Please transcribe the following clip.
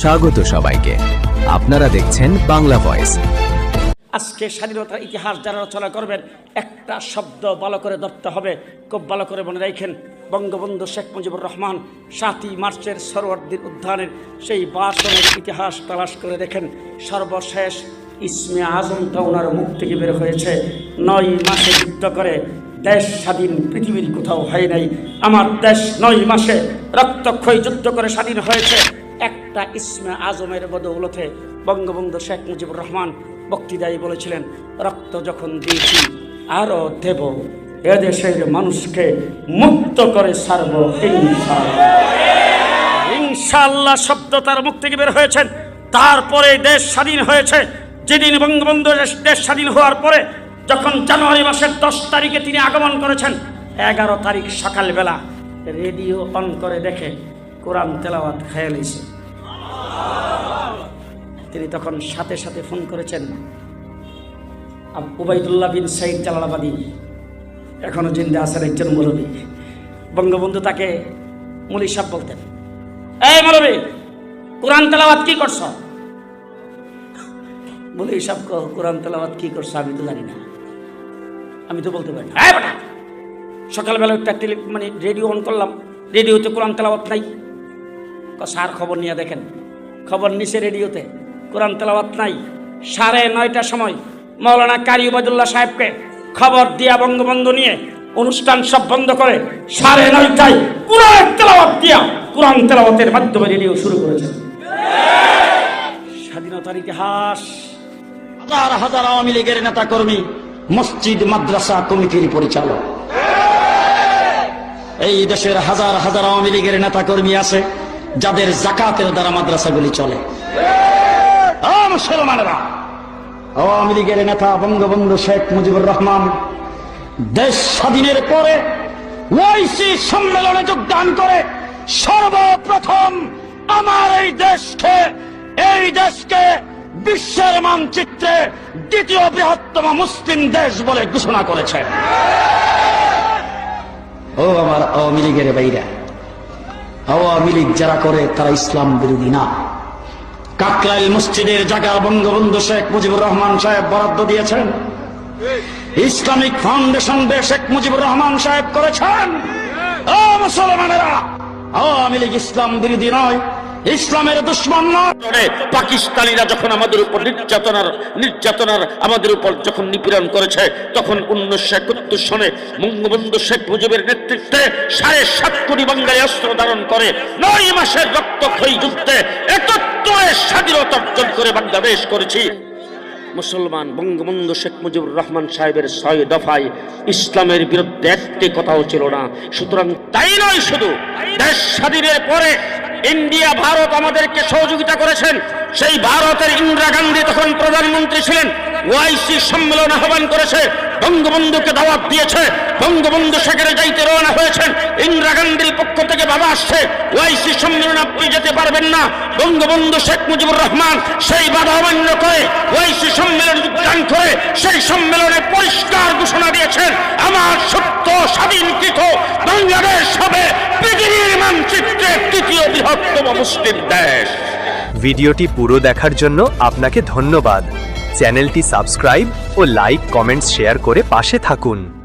স্বাগত সবাইকে। আপনারা দেখছেন বাংলা ভয়েস। আজকে স্বাধীনতার ইতিহাস যারা রচনা করবেন, একটা শব্দ ভালো করে ধরতে হবে। খুব ভালো করে মনে রাখেন, বঙ্গবন্ধু শেখ মুজিবুর রহমান সাতই মার্চের সরোয়ার্দির উদ্যানের সেই বাসনের ইতিহাস তালাশ করে দেখেন, সর্বশেষ ইসমে আজমটা ওনার মুখ থেকে বের হয়েছে। নয় মাসে যুদ্ধ করে দেশ স্বাধীন পৃথিবীর কোথাও হয় নাই। আমার দেশ নয় মাসে রক্তক্ষয়ী যুদ্ধ করে স্বাধীন হয়েছে। একটা ইসমে আজমের বদৌলতে বঙ্গবন্ধু শেখ মুজিবুর রহমান বক্তৃতায় বলেছিলেন, রক্ত যখন দিয়েছি আরও দেব। এদেশের মানুষকে মুক্ত করে সারব ইনশাআল্লাহ। শব্দ তার মুখ থেকে বের হয়েছেন তারপরে দেশ স্বাধীন হয়েছে। যেদিন বঙ্গবন্ধু দেশ স্বাধীন হওয়ার পরে যখন জানুয়ারি মাসের দশ তারিখে তিনি আগমন করেছেন, এগারো তারিখ সকালবেলা রেডিও অন করে দেখে কোরআন তেলাওয়াত খেয়াল এসে তিনি তখন সাথে সাথে ফোন করেছেন উবাইদুল্লাহ বিন সাইদ জালালাবাদী এখনও জিন্দা আছেন একজন মুরবী বঙ্গবন্ধু তাকে মুলি সাহেব বলতেন এই মৌলবী কোরআন তেলাওয়াত কি করছ? সাহেব কহ, কোরআন তেলাওয়াত কি করছ আমি তো জানি না। আমি তো বলতে পারি না। সকালবেলা একটা মানে রেডিও অন করলাম। রেডিওতে কোরআন তেলাওয়াত নাই। ক, স্যার খবর নিয়ে দেখেন। খবর নিচে রেডিওতে। কোরআন তেলাওয়াত নাই। সাড়ে নয়টার সময় মৌলানা কারি উবায়দুল্লাহ সাহেবকে খবর দিয়া বঙ্গবন্ধু নিয়ে অনুষ্ঠান সব বন্ধ করে সাড়ে নয়টায় কোরআন তেলাওয়াত দিয়া কোরআন তেলাওয়াতের মাধ্যমে রেডিও শুরু করেছে। স্বাধীনতার ইতিহাস হাজার হাজার আওয়ামী লীগের নেতা কর্মী মসজিদ মাদ্রাসা কমিটির পরিচালক। এই দেশের হাজার হাজার আওয়ামী লীগের নেতা কর্মী আছে। যাদের জাকাতের দ্বারা মাদ্রাসাগুলি চলে। মুসলমানেরা! আওয়ামী লীগের নেতা বঙ্গবন্ধু শেখ মুজিবুর রহমান দেশ স্বাধীনের পরে ওয়াইসি সম্মেলনে যোগদান করে সর্বপ্রথম আমার এই দেশকে এই দেশকে বিশ্বের মানচিত্রে দ্বিতীয় বৃহত্তম মুসলিম দেশ বলে ঘোষণা করেছে। ও আমার আওয়ামী লীগের বাইরা। আওয়ামী লীগ যারা করে, তারা ইসলাম বিরোধী না। কাকলাইল মসজিদের জায়গা বঙ্গবন্ধু শেখ মুজিবুর রহমান সাহেব বরাদ্দ দিয়েছেন। ইসলামিক ফাউন্ডেশন দিয়ে শেখ মুজিবুর রহমান সাহেব করেছেন। মুসলমানেরা, আওয়ামী লীগ ইসলাম বিরোধী নয়। ইসলামের দুশ্মন পাকিস্তানিরা যখন আমাদের উপর নির্যাতনার নির্যাতনার আমাদের উপর যখন নিপীড়ন করেছে, তখন উনিশশো একাত্তর সনে বঙ্গবন্ধু শেখ মুজিবের নেতৃত্বে সাড়ে সাত কোটি বাঙ্গালী অস্ত্র ধারণ করে নয় মাসের রক্তক্ষয়ী যুদ্ধে একত্র স্বাধীনতা অর্জন করে বাংলাদেশ করেছি। মুসলমান বঙ্গবন্ধু শেখ মুজিবুর রহমান সাহেবের ছয় দফায় ইসলামের বিরুদ্ধে একটি কথাও ছিল না। সুতরাং তাই নয় শুধু, দেশ স্বাধীনের পরে ইন্ডিয়া, ভারত আমাদেরকে সহযোগিতা করেছেন। সেই ভারতের ইন্দিরা গান্ধী তখন প্রধানমন্ত্রী ছিলেন। ওয়াইসি সম্মেলন আহ্বান করেছে, বঙ্গবন্ধুকে দাওয়াত দিয়েছে, বঙ্গবন্ধু সেখানে যাইতে রওনা হয়েছেন। ইন্দিরা গান্ধীর পক্ষ থেকে বাবা আসছে। ওয়াইসি সম্মেলন আপনি যেতে পারবেন না। বঙ্গবন্ধু শেখ মুজিবুর রহমান সেই বাধা অমান্য করে ওয়াইসি সম্মেলন যোগদান করে সেই সম্মেলনে পরিষ্কার ঘোষণা দিয়েছেন। আমার সত্য স্বাধীনকৃত বাংলাদেশ হবে পৃথিবীর মানচিত্রে তৃতীয় বৃহত্তম মুসলিম দেশ। ভিডিওটি পুরো দেখার জন্য আপনাকে ধন্যবাদ। চ্যানেলটি সাবস্ক্রাইব ও লাইক, কমেন্টস, শেয়ার করে পাশে থাকুন।